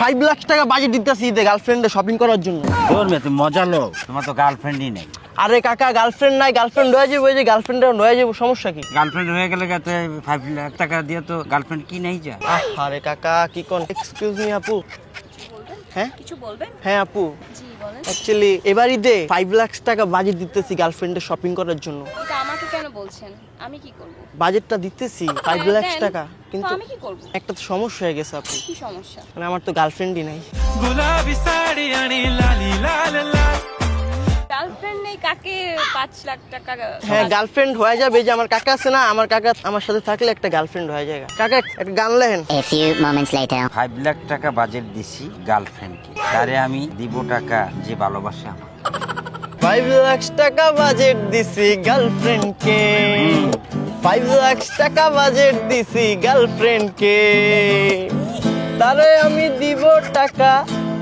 Five lakh টাকা budget দিতেছি ঈদে গার্লফ্রেন্ডে শপিং করার জন্য। তোর মেয়ে তুমি মজা লোক তোমার তো গার্লফ্রেন্ডই নেই। আরে কাকা গার্লফ্রেন্ড নাই গার্লফ্রেন্ড হয়ে যাব ওই যে গার্লফ্রেন্ডের হয়ে যাব সমস্যা কি? গার্লফ্রেন্ড হয়ে গেলে তো ফাইভ লাখ টাকা দিয়ে তো গার্লফ্রেন্ড কি নেই যা। আরে কাকা কি কোন? এক্সকিউজ মি আপু। হ্যাঁ? কিছু বলবেন? হ্যাঁ আপু। জি বলেন। অ্যাকচুয়ালি এবার ঈদে ফাইভ লাখ টাকা বাজেট দিতেছি গার্লফ্রেন্ডে শপিং করার জন্য। কেন বলছেন? আমি কি করব? বাজেটটা দিতেছি ফাইভ লাখ টাকা। কিন্তু আমি কি করব? একটা সমস্যা হয়ে গেছে আপনি কি সমস্যা? মানে আমার তো গার্লফ্রেন্ডই নাই। গোলাপি শাড়ি আনি লালি লাল লাল। গার্লফ্রেন্ড নেই কাকে লাখ টাকা হ্যাঁ গার্লফ্রেন্ড হয়ে যাবে যে আমার কাকা আছে না আমার কাকা আমার সাথে থাকলে একটা গার্লফ্রেন্ড হয়ে যায় কাকা একটা গান লেহেন a few moments later 5 lakh টাকা বাজেট দিছি গার্লফ্রেন্ডকে তারে আমি দিব টাকা যে ভালোবাসে আমার ফাইভ লাখ টাকা বাজেট দিছি গার্লফ্রেন্ডকে ফাইভ লাখ টাকা বাজেট দিছি গার্লফ্রেন্ডকে তারে আমি দিব টাকা,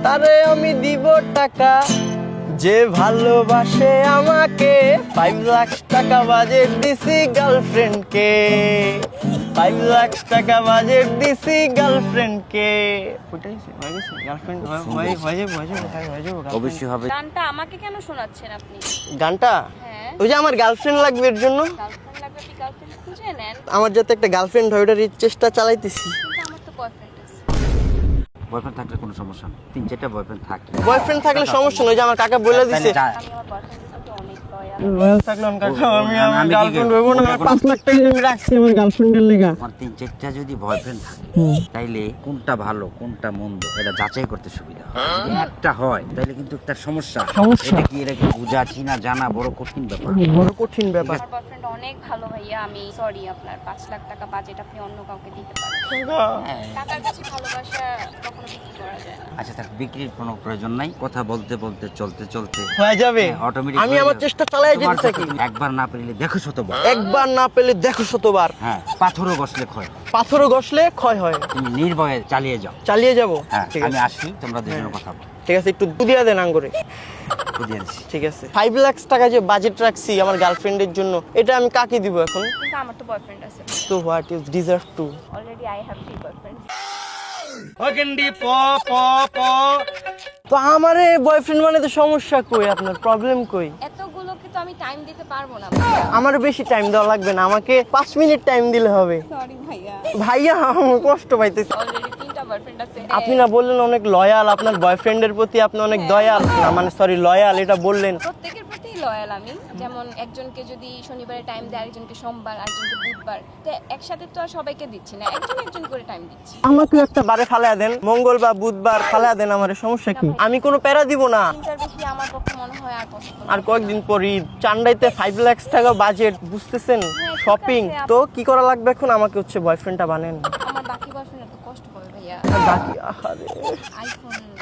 তারে আমি দিব টাকা। যে ভালোবাসে আমাকে ফাইভ লাখ টাকা বাজেট দিছি গার্লফ্রেন্ডকে ফাইভ লাখ টাকা বাজেট দিছি গার্লফ্রেন্ডকে। ওটাই হয়ে গেছে। গার্লফ্রেন্ড হয়ে হয়ে যাবে হয়ে যাবে হয়ে যাবে অবশ্যই হবে। গানটা আমাকে কেন শোনাচ্ছেন আপনি? গানটা? হ্যাঁ। ওই যে আমার গার্লফ্রেন্ড লাগবে এর জন্য। আমার যাতে একটা গার্লফ্রেন্ড হয় ওটার চেষ্টা চালাইতেছি। কিন্তু বয়ফ্রেন্ড থাকলে কোনো সমস্যা নেই। তিন চারটা বয়ফ্রেন্ড থাকে। বয়ফ্রেন্ড থাকলে সমস্যা নয় যে আমার কাকা বলে দিছে তাহলে যা- আমি আমার বয়ফ্রেন্ডের সাথে অনেক লয়াল লয়াল থাকলাম কাকা আমি আমি আমার কি গার্লফ্রেন্ড করব? হইব না। ওটা পাঁচ লাখ টাকা আমি রাখছি আমার গার্লফ্রেন্ডের লেগা। আমার তিন চারটা যদি বয়ফ্রেন্ড থাকে তাইলে কোনটা ভালো কোনটা মন্দ এটা যাচাই করতে সুবিধা একটা হয় তাইলে কিন্তু তার সমস্যা। সমস্যা। এটা কি এটা কি বুঝা চিনা জানা বড় কঠিন ব্যাপার? বড় কঠিন ব্যাপার। বয়ফ্রেন্ড অনেক ভালো ভাইয়া আমি সরি আপনার পাঁচ লাখ টাকা বাজেট আপনি অন্য কাউকে দিতে পারেন। টাকার কাছে ভালোবাসা কখনো বিক্রি করা যায় না। আচ্ছা তার বিক্রির কোনো প্রয়োজন নাই। কথা বলতে বলতে চলতে চলতে। হয়ে যাবে। অটোমেটিক আমি আমার চেষ্টা যেতে থাকি। একবার না পেলে দেখো শতবার। একবার না পেলে দেখো শতবার। হ্যাঁ পাথরও বসলে ক্ষয় পাথরও ঘষলে ক্ষয় হয়। তুমি নির্ভয়ে চালিয়ে যাও। চালিয়ে যাব। হ্যাঁ আমি আসি তোমরা দুজনে কথা বলো। ঠিক আছে একটু দুদিয়া দেন আঙ্গুরে। ঠিক আছে। ফাইভ লাখ টাকা যে বাজেট রাখছি আমার গার্লফ্রেন্ডের জন্য এটা আমি কাকে দিব এখন? কিন্তু আমার তো বয়ফ্রেন্ড আছে। তো what is deserve to already I have three boyfriend তো আমার বয়ফ্রেন্ড মানে তো সমস্যা কই? আপনার প্রবলেম কই? এতগুলোকে তো আমি টাইম দিতে পারব না। আমার বেশি টাইম দেওয়া লাগবে না আমাকে পাঁচ মিনিট টাইম দিলে হবে। সরি ভাইয়া। ভাইয়া আমি কষ্ট পাইতেছি। অলরেডি তিনটা বয়ফ্রেন্ড আছে। আপনি না বললেন অনেক লয়াল আপনার বয়ফ্রেন্ডের প্রতি আপনি অনেক দয়াল। না মানে সরি লয়াল এটা বললেন। প্রত্যেকের প্রতি লয়াল আমি। যেমন একজনকে যদি শনিবারে টাইম দেয় আরেকজনকে সোমবার আরেকজনকে বুধবার। তো একসাথে তো আর সবাইকে দিচ্ছি না একজন একজন করে টাইম দিচ্ছি। আমাকে একটা বারে ফালায়া দেন। মঙ্গল বা বুধবার ফালায়া দেন আমার সমস্যা কি? আমি কোনো প্যারা দিব না। আর কয়েকদিন পর ঈদ চান্ডাইতে ফাইভ লাখ টাকা বাজেট বুঝতেছেন? শপিং তো কি করা লাগবে এখন? আমাকে হচ্ছে বয়ফ্রেন্ডটা বানেন।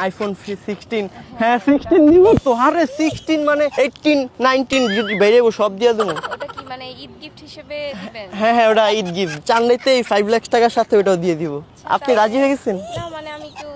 আইফোন সিক্সটিন হ্যাঁ সিক্সটিন দিব তো। আরে সিক্সটিন মানে এইটিন নাইনটিন যদি সব দিয়ে দেবো। মানে ঈদ গিফট হিসেবে দিবেন? হ্যাঁ হ্যাঁ ওটা ঈদ গিফট চান্ডাইতে এই ফাইভ লাখ টাকার সাথে ওটাও দিয়ে দিব। আপনি রাজি হয়ে গেছেন? না মানে আমি একটু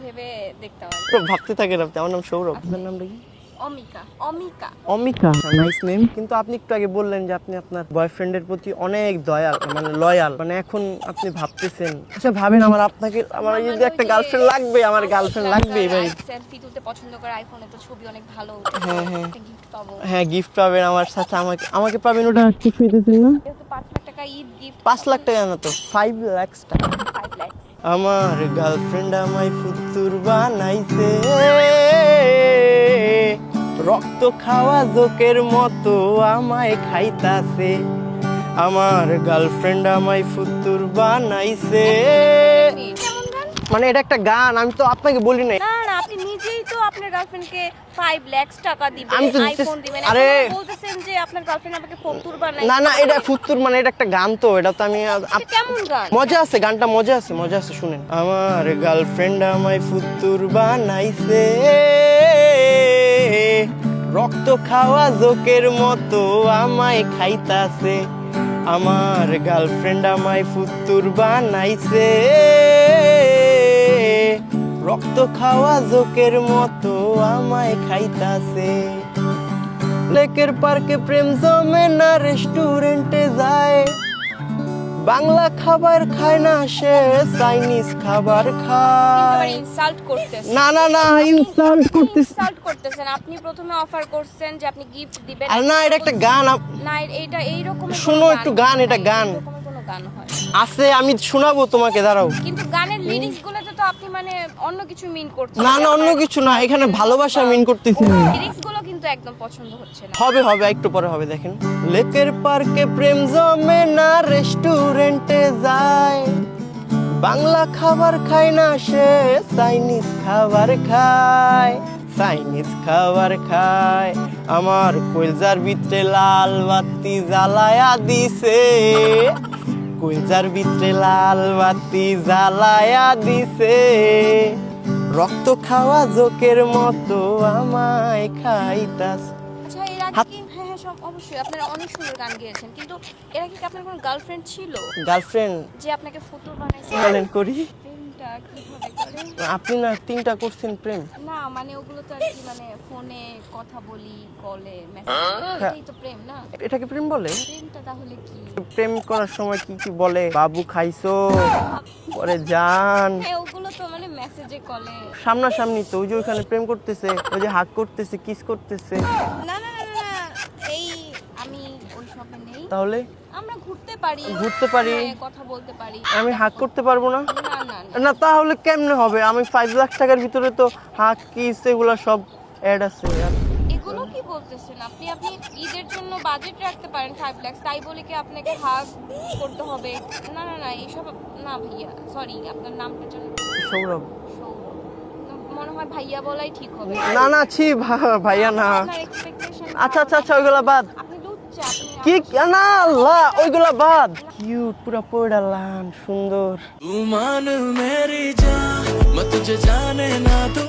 ভেবে দেখতাম আর কি। তো ভাবতে থাকেন আপনি। আমার নাম সৌরভ। আপনার নামটা কি? অমিকা অমিকা। অমিকা নাইস নেম কিন্তু আপনি একটু আগে বললেন যে আপনি আপনার বয়ফ্রেন্ডের প্রতি অনেক দয়াল মানে লয়াল মানে এখন আপনি ভাবতেছেন আচ্ছা ভাবেন আমার আপনাকে আমার আমার যদি মানে একটা গার্লফ্রেন্ড লাগবে আমার গার্লফ্রেন্ড লাগবে এবার সেলফি তুলতে পছন্দ করে আইফোনে তো ছবি অনেক ভালো হ্যাঁ, হ্যাঁ। গিফট পাবো। হ্যাঁ গিফট পাবেন আমার সাথে আমাকে আমাকে পাবেন ওটা। ঠিক হইতেছেন না? পাঁচ লাখ টাকা ঈদ গিফট পাঁচ লাখ টাকা না তো ফাইভ লাখ টাকা। ফাইভ লাখ আমার গার্লফ্রেন্ড আমায় ফুতুর বানাইছে। রক্ত খাওয়া জোকের মতো আমায় খাইতাছে। আমার গার্লফ্রেন্ড আমায় ফুতুর বানাইছে। মানে এটা একটা গান আমি তো আপনাকে বলি নাই। না না আপনি নিজেই তো আপনার গার্লফ্রেন্ডকে 5 লাখ টাকা দিবেন আমি তো আইফোন দিবেন। আরে! আরে বলতেছেন যে আপনার গার্লফ্রেন্ড আমাকে ফতুর বানাই না না এটা ফুতুর মানে এটা একটা গান তো এটা তো আমি কেমন গান? মজা আছে গানটা মজা আছে মজা আছে শুনেন। আমার গার্লফ্রেন্ড আমায় ফুতুর বানাইছে। রক্ত খাওয়া জোকের মতো আমায় খাইতাছে। আমার গার্লফ্রেন্ড আমায় ফুত্তুর বানাইছে। রক্ত খাওয়া জোকের মতো আমায় খাইতাছে। লেকের পার্কে প্রেম জমে না, রেস্টুরেন্টে বাংলা খাবার খায় না সে চাইনিজ খাবার খায়। ইনসাল্ট করতেছেন না না না ইনসাল্ট করতেছেন ইনসাল্ট করতেছেন। আপনি প্রথমে অফার করছেন যে আপনি গিফট দিবেন। আর না এটা একটা গান না এটা এই রকম শুনো একটু গান, এটা গান। কোনো গান হয়। আছে আমি শোনাবো তোমাকে দাঁড়াও। কিন্তু গানের লিরিক্স গুলোতে তো আপনি মানে অন্য কিছু মিন করছেন। না না অন্য কিছু না এখানে ভালোবাসা মিন করতেছি। না লিরিক্সগুলো কিন্তু একদম পছন্দ হচ্ছে না। হবে হবে একটু পরে হবে দেখেন। লেকের পার্কে প্রেম জমে না রেস্টুরেন্টে যায়। বাংলা খাবার খায় না সে চাইনিজ খাবার খায়। চাইনিজ খাবার খায়। আমার কলজার ভিতরে লাল বাতি জ্বালায়া দিছে। কলজার ভিতরে লাল বাতি জ্বালায়া দিছে। রক্ত খাওয়া জোকের মতো আমায় খাইতাস আচ্ছা এর আগে কি হ্যাঁ হ্যাঁ সব অবশ্যই। আপনারা অনেক সুন্দর গান গেয়েছেন। কিন্তু এর আগে কি আপনার কোনো গার্লফ্রেন্ড ছিল? গার্লফ্রেন্ড যে আপনাকে ফটো বানাইছে? বলেন করি। প্রেমটা কীভাবে করে আপনি না তিনটা করছেন প্রেম। না মানে ওগুলো তো আর কি মানে ফোনে কথা বলি কলে মেসেজ এটাই তো প্রেম না? এটাকে প্রেম বলে? প্রেমটা তাহলে কি? প্রেম করার সময় কি কি বলে? বাবু খাইছো? পরে যান। হ্যাঁ ওগুলো তো মানে মেসেজে কলে। সামনাসামনি তো ওই যে ওখানে প্রেম করতেছে ওই যে হাক করতেছে কিস করতেছে। না না না না, এই আমি ওই সবে নেই। তাহলে? ঘুরতে পারি ঘুরতে পারি। হ্যাঁ, কথা বলতে পারি। আমি হাক করতে পারব না? না তাহলে কেমনে হবে? আমি ফাইভ লাখ টাকার ভিতরে তো হাক কিস এগুলো সব অ্যাড আছে। এগুলো কি বলতেছেন? আপনি আপনি ঈদের জন্য বাজেট রাখতে পারেন ফাইভ লাখ তাই বলে কি আপনাকে হাগ করতে হবে? না না না এইসব না ভাইয়া সরি আপনার নামটার জন্য সৌরভ। মনে হয় ভাইয়া বলাই ঠিক হবে। না না ছি ভাইয়া না। আচ্ছা আচ্ছা আচ্ছা ওইগুলা বাদ। কি? না আল্লাহ ওইগুলা বাদ। কিউট পুরা পড়া পড়ালাম সুন্দর। মানুহ ম্যারে যা জানে না তো।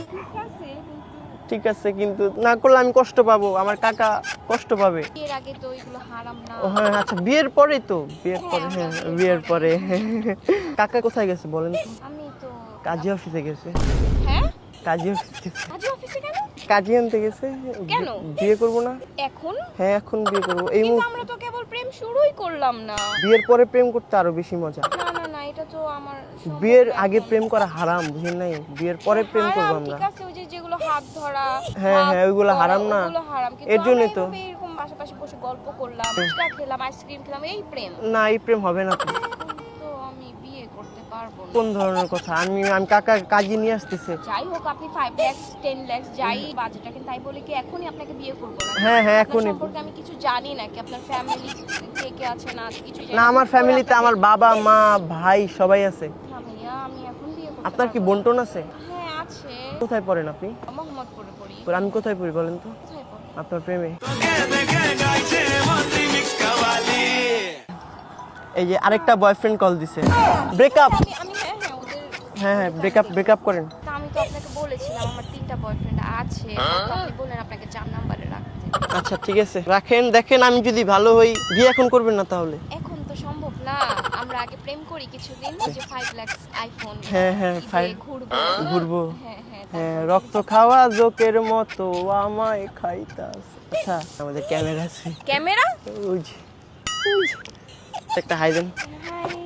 ঠিক আছে কিন্তু না করলে আমি কষ্ট পাবো আমার কাকা কষ্ট পাবে। ও হ্যাঁ আচ্ছা বিয়ের পরে তো? বিয়ের পরে হ্যাঁ, হ্যাঁ বিয়ের পরে। কাকা কোথায় গেছে বলেন আমি কাজী অফিসে গেছে। হ্যাঁ? কাজী অফিসে কাজী অফিসে কেন কাজী আনতে গেছে। কেন? বিয়ে করব না। এখন? হ্যাঁ এখন বিয়ে করব। এই কিন্তু আমরা তো কেবল প্রেম শুরুই করলাম না। বিয়ের পরে প্রেম করতে আরও বেশি মজা। না না না এটা তো আমার বিয়ের আগে প্রেম করা হারাম বুঝেন নাই? বিয়ের পরে প্রেম করব আমরা। ঠিক আছে ওই যে যেগুলো হাত ধরা হ্যাঁ, হ্যাঁ, ওইগুলো হারাম না? হারাম। কিন্তু এর জন্যই তো। এরকম পাশাপাশি বসে গল্প করলাম ফুচকা খেলাম আইসক্রিম খেলাম এই প্রেম। না এই প্রেম হবে না তো। করতে পারব না। কোন ধরনের কথা? আমি আমি কাকা কাজে নিয়ে আসতেছে। যাই হোক আপনি ফাইভ ল্যাক্স টেন ল্যাক্স যাই বাজেট রাখেন তাই বলে কি এখনই আপনাকে বিয়ে করব না? হ্যাঁ, হ্যাঁ, এখনই। সম্পর্কে আমি কিছু জানি না কি আপনার ফ্যামিলি কে কে আছে না কিছু জানি না। আমার ফ্যামিলিতে আমার বাবা মা ভাই সবাই আছে। ভাইয়া আমি এখন বিয়ে করতে আপনার কি বন্টন আছে? হ্যাঁ আছে। কোথায় পড়েন আপনি? মোহাম্মদপুরে পড়ি। আমি কোথায় পড়ি বলেন তো? আপনার প্রেমে। এই যে আরেকটা বয়ফ্রেন্ড কল দিছে। ব্রেকআপ হ্যাঁ হ্যাঁ ওদের হ্যাঁ হ্যাঁ ব্রেকআপ ব্রেকআপ করেন। আমি তো আপনাকে বলেছিলাম আমার তিনটা বয়ফ্রেন্ড আছে। আপনি বললেন আপনাকে চার নাম্বারে রাখতে। আচ্ছা ঠিক আছে। রাখেন দেখেন আমি যদি ভালো হই বিয়ে এখন করবেন না তাহলে। এখন তো সম্ভব না। আমরা আগে প্রেম করি কিছুদিন যে ফাইভ লাখ আইফোন হ্যাঁ, হ্যাঁ, ঘুরবো। ঘুরবো। হ্যাঁ হ্যাঁ হ্যাঁ রক্ত খাওয়া জোকের মতো আমায় খাইতাস আচ্ছা আমাদের ক্যামেরা আছে। ক্যামেরা? ওই। একটা হাই দেন হাই